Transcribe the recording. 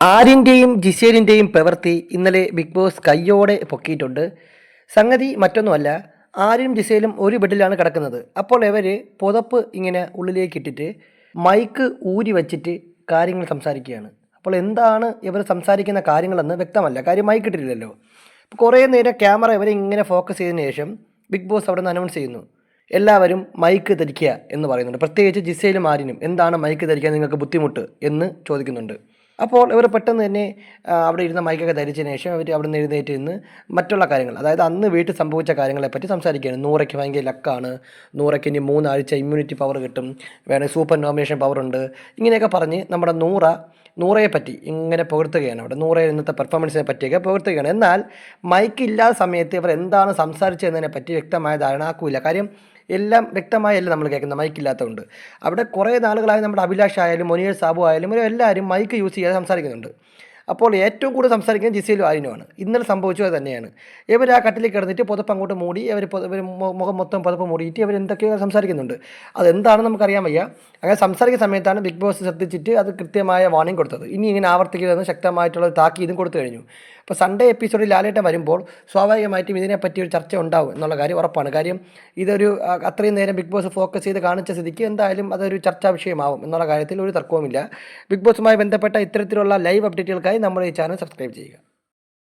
ആര്യന്റെയും ജിസേലിന്റെയും പ്രവൃത്തി ഇന്നലെ big boss കയ്യോടെ പൊക്കിയിട്ടുണ്ട്. സംഗതി മറ്റൊന്നുമല്ല ആരും ജിസേലും ഒരു ബെഡിലാണ് കിടക്കുന്നത്. അപ്പോൾ ഇവർ പുതപ്പ് ഇങ്ങനെ ഉള്ളിലേക്ക് ഇട്ടിട്ട് മൈക്ക് ഊരി വച്ചിട്ട് കാര്യങ്ങൾ സംസാരിക്കുകയാണ്. അപ്പോൾ എന്താണ് ഇവർ സംസാരിക്കുന്ന കാര്യങ്ങളെന്ന് വ്യക്തമല്ല. കാര്യം മൈക്ക് ഇട്ടിട്ടില്ലല്ലോ. അപ്പോൾ കുറേ നേരം ക്യാമറ ഇവരെ ഇങ്ങനെ ഫോക്കസ് ചെയ്തതിന് ശേഷം ബിഗ് ബോസ് അവിടെ നിന്ന് അനൗൺസ് ചെയ്യുന്നു. എല്ലാവരും മൈക്ക് ധരിക്കുക എന്ന് പറയുന്നുണ്ട്. പ്രത്യേകിച്ച് ജിസേലും ആരിനും എന്താണ് മൈക്ക് ധരിക്കാൻ നിങ്ങൾക്ക് ബുദ്ധിമുട്ട് എന്ന് ചോദിക്കുന്നുണ്ട്. അപ്പോൾ ഇവർ പെട്ടെന്ന് തന്നെ അവിടെ ഇരുന്ന മൈക്കൊക്കെ ധരിച്ചതിന് ശേഷം അവർ അവിടെ നിന്ന് എഴുന്നേറ്റ് നിന്ന് മറ്റുള്ള കാര്യങ്ങൾ അതായത് അന്ന് വീട്ടിൽ സംഭവിച്ച കാര്യങ്ങളെപ്പറ്റി സംസാരിക്കുകയാണ്. നൂറയ്ക്ക് ഭയങ്കര ലക്കാണ്. നൂറയ്ക്ക് ഇനി മൂന്നാഴ്ച ഇമ്മ്യൂണിറ്റി പവർ കിട്ടും. വേണമെങ്കിൽ സൂപ്പർ നോമിനേഷൻ പവർ ഉണ്ട്. ഇങ്ങനെയൊക്കെ പറഞ്ഞ് നമ്മുടെ നൂറ നൂറയെ പറ്റി ഇങ്ങനെ പുകർത്തുകയാണ് അവിടെ. നൂറയിൽ ഇന്നത്തെ പെർഫോമൻസിനെ പറ്റിയൊക്കെ പുകർത്തുകയാണ് എന്നാൽ മൈക്ക് ഇല്ലാത്ത സമയത്ത് ഇവർ എന്താണ് സംസാരിച്ചതെന്നതിനെ പറ്റി വ്യക്തമായ ധാരണ ആക്കൂല. കാര്യം എല്ലാം വ്യക്തമായല്ല നമ്മൾ കേൾക്കുന്നത്? മൈക്കില്ലാത്തതുകൊണ്ട് അവിടെ കുറേ നാളുകളായി നമ്മുടെ അഭിലാഷ് ആയാലും മൊനിയർ സാബു ആയാലും എല്ലാവരും മൈക്ക് യൂസ് ചെയ്യാതെ സംസാരിക്കുന്നുണ്ട്. അപ്പോൾ ഏറ്റവും കൂടുതൽ സംസാരിക്കുന്നത് ജിസയിലും ആരിനുമാണ് ഇന്നലെ സംഭവിച്ചത് തന്നെയാണ്. ഇവർ ആ കട്ടിൽ കിടന്നിട്ട് പുതപ്പ് അങ്ങോട്ട് മൂടി അവർ ഇവർ മുഖം മൊത്തം പുതപ്പ് മൂടിയിട്ട് ഇവർ എന്തൊക്കെയോ സംസാരിക്കുന്നുണ്ട്. അതെന്താണെന്ന് നമുക്കറിയാൻ വയ്യ. അങ്ങനെ സംസാരിക്കുന്ന സമയത്താണ് ബിഗ് ബോസ് ശ്രദ്ധിച്ചിട്ട് അത് കൃത്യമായ വാണിംഗ് കൊടുത്തത്. ഇനി ഇങ്ങനെ ആവർത്തിക്കരുതെന്ന് ശക്തമായിട്ടുള്ള താക്കീതും കൊടുത്തു കഴിഞ്ഞു. അപ്പോൾ സൺഡേ എപ്പിസോഡിൽ ലാലേട്ടൻ വരുമ്പോൾ സ്വാഭാവികമായിട്ടും ഇതിനെപ്പറ്റി ഒരു ചർച്ച ഉണ്ടാവും എന്നുള്ള കാര്യം ഉറപ്പാണ്. കാര്യം ഇതൊരു അത്രയും നേരം ബിഗ് ബോസ് ഫോക്കസ് ചെയ്ത് കാണിച്ച സ്ഥിതിക്ക് എന്തായാലും അതൊരു ചർച്ചാ വിഷയമാവും എന്നുള്ള കാര്യത്തിൽ ഒരു തർക്കവുമില്ല. ബിഗ് ബോസുമായി ബന്ധപ്പെട്ട ഇത്തരത്തിലുള്ള ലൈവ് അപ്ഡേറ്റുകൾക്കായി നമ്മുടെ ഈ ചാനൽ സബ്സ്ക്രൈബ് ചെയ്യുക.